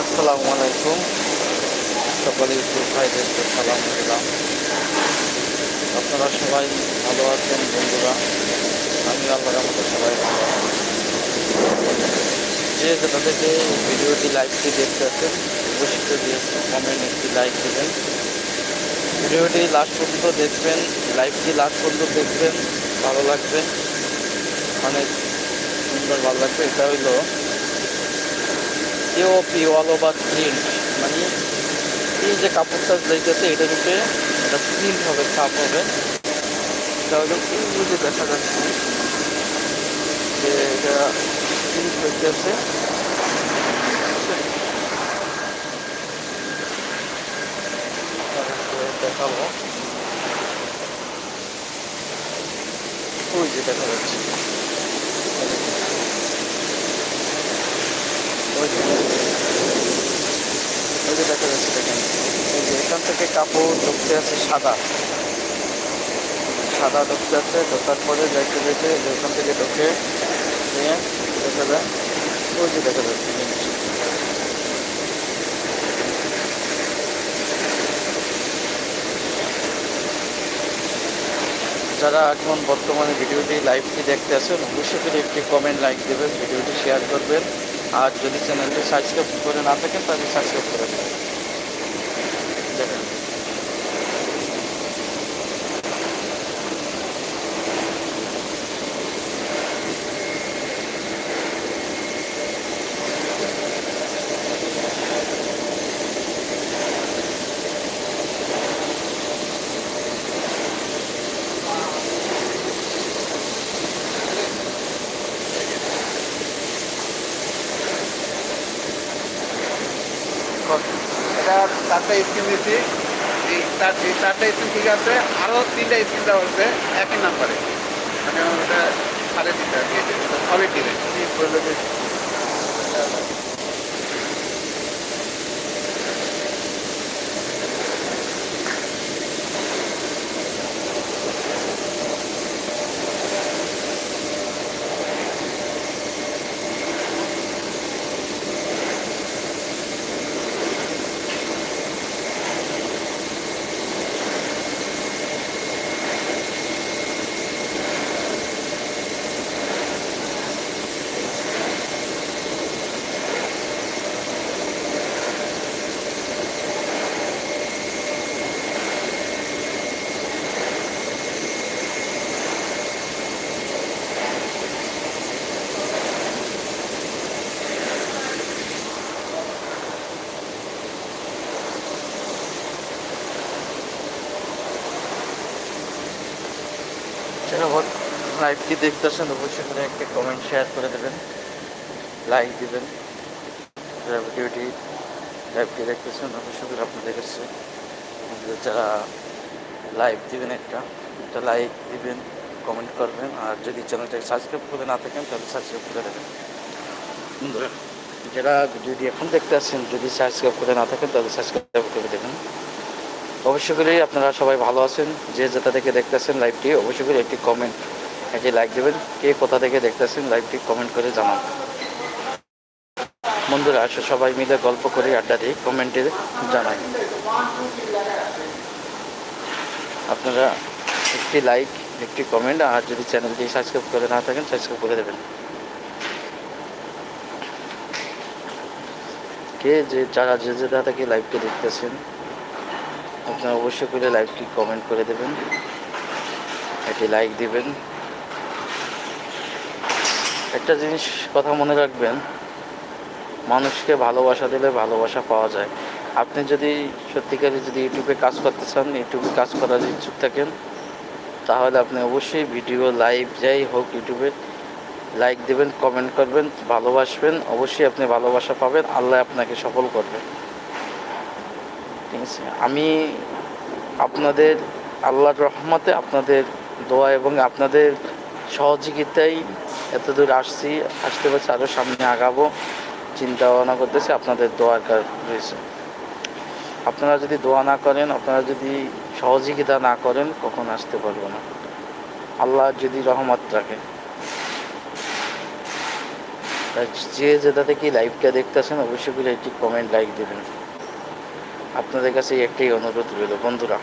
আসসালামু সকলে ইউটিউব ভাইদেরকে সালাম দিলাম। আপনারা সবাই ভালো আছেন, বন্ধুরা? আমি আল্লাহর আমাদের সবাই ভালো যে যেটা থেকে ভিডিওটি লাইভটি দেখতে আছেন, অবশ্যই যদি কমেন্ট একটি লাইক দেবেন। ভিডিওটি লাস্ট পর্যন্ত দেখবেন লাইভটি লাস্ট পর্যন্ত দেখবেন, ভালো লাগবে। অনেক সুন্দর ভালো লাগবে। এটা হইল এওপি অল ওভার প্রিন্ট মানে এই যে কাপড়টা যাইতেছে এটার উপরে একটা প্রিন্ট হবে, ছাপ হবে। এটা হলো এই যে দেখা যাচ্ছে যে এটা প্রিন্ট হইতেছে। দেখাবো। ওই যে দেখা যাচ্ছে ওই যে ওই যে দেখা যাচ্ছে দেখেন, এই যে এখান থেকে কাপড় ঢুকতে আছে সাদা। সাদা ঢুকতে আছে ঢোকার পরে যাইতে যাইতে এই যে ওখান থেকে ঢুকে নিয়ে দেখা যায়, ওই যে দেখা যাচ্ছে যারা এখন বর্তমানে ভিডিওটি লাইভটি দেখতে আছেন, অবশ্যই একটি কমেন্ট লাইক দেবেন, ভিডিওটি শেয়ার করবেন। আর যদি চ্যানেলটি সাবস্ক্রাইব করে না থাকেন তাহলে সাবস্ক্রাইব করে এটা চারটা স্কিম দিচ্ছি এই চার চারটা স্কিম ঠিক আছে। আরও তিনটা স্কিম দেওয়া হচ্ছে একই নাম্বারে মানে ওটা সাড়ে তিনটা সবই সবই দিলে। যারা লাইভটি দেখতেছেন, অবশ্যই করে একটা কমেন্ট শেয়ার করে দেবেন লাইক দেবেন। যারা ভিডিওটি লাইভটি দেখতেছেন, অবশ্যই করে আপনাদের কাছে যারা লাইভ দিবেন একটা একটা লাইক দিবেন কমেন্ট করবেন, আর যদি চ্যানেলটাকে সাবস্ক্রাইব করে না থাকেন, তাহলে সাবস্ক্রাইব করে দেবেন। যারা ভিডিওটি এখন দেখতে আসছেন যদি সাবস্ক্রাইব করে না থাকেন, তাহলে সাবস্ক্রাইব অবশ্যই করে আপনারা সবাই ভালো আছেন। যে যেটা থেকে দেখতেছেন লাইভটি অবশ্যই করে একটি কমেন্ট একটি লাইক দেবেন। কে কোথা থেকে দেখতেছেন লাইভটি কমেন্ট করে জানান। বন্ধুরা, আসে, সবাই মিলে গল্প করে, আড্ডা দিই কমেন্টে জানাই। আপনারা একটি লাইক একটি কমেন্ট আর যদি চ্যানেলটি সাবস্ক্রাইব করে না থাকেন সাবস্ক্রাইব করে দেবেন। কে যে, যারা যে যেটা থেকে লাইভটি দেখতেছেন আপনারা অবশ্যই করে লাইভটি কমেন্ট করে দেবেন। একটি লাইক দিবেন। একটা জিনিস কথা মনে রাখবেন, মানুষকে ভালোবাসা দিলে ভালোবাসা পাওয়া যায়। আপনি যদি সত্যিকারে যদি ইউটিউবে কাজ করতে চান, ইউটিউবে কাজ করার ইচ্ছুক থাকেন, তাহলে আপনি অবশ্যই ভিডিও লাইভ যাই হোক ইউটিউবে লাইক দেবেন কমেন্ট করবেন, ভালোবাসবেন। অবশ্যই আপনি ভালোবাসা পাবেন। আল্লাহ আপনাকে সফল করবে। আছে আমি আপনাদের আল্লাহর রহমতে আপনাদের দোয়া এবং আপনাদের সহযোগিতায় এতদূর আসছি, আসতে পারছি আরও সামনে আগাবো। চিন্তা ভাবনা করতেছি আপনাদের দোয়ার রয়েছে। আপনারা যদি দোয়া না করেন, আপনারা যদি সহযোগিতা না করেন, কখন আসতে পারব না। আল্লাহ যদি রহমত রাখে। যে যেটা থেকে লাইভটা দেখতেছেন, অবশ্যই একটি কমেন্ট লাইক দেবেন। আপনাদের কাছে একটাই অনুরোধ রইল বন্ধুরা।